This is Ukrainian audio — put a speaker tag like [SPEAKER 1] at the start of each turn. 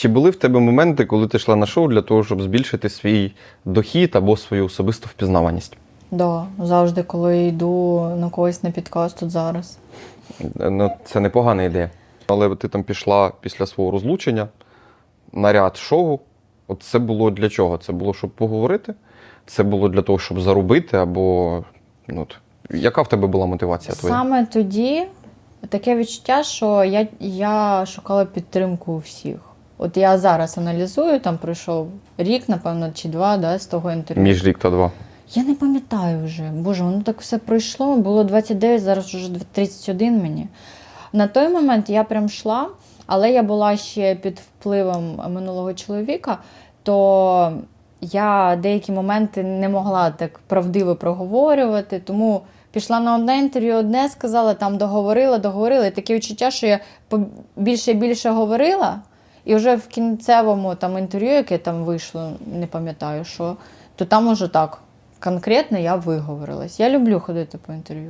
[SPEAKER 1] Чи були в тебе моменти, коли ти йшла на шоу для того, щоб збільшити свій дохід або свою особисту впізнаваність?
[SPEAKER 2] Да, завжди, коли йду на когось на підкаст тут зараз.
[SPEAKER 1] Ну, це непогана ідея. Але ти там пішла після свого розлучення на ряд шоу. От це було для чого? Це було, щоб поговорити? Це було для того, щоб заробити, або ну, от, яка в тебе була мотивація твоя?
[SPEAKER 2] Саме тоді таке відчуття, що я, я шукала підтримку у всіх. От я зараз аналізую, там пройшов рік, напевно, чи два да, з того інтерв'ю.
[SPEAKER 1] Між рік та два.
[SPEAKER 2] Я не пам'ятаю вже. Боже, воно так все пройшло. Було 29, зараз вже 31 мені. На той момент я прям йшла, але я була ще під впливом минулого чоловіка, то я деякі моменти не могла так правдиво проговорювати. Тому пішла на одне інтерв'ю, одне сказала, там договорила, договорила. І таке відчуття, що я більше і більше говорила. І вже в кінцевому там інтерв'ю, яке там вийшло, не пам'ятаю що, то там уже так. Конкретно я виговорилась. Я люблю ходити по інтерв'ю.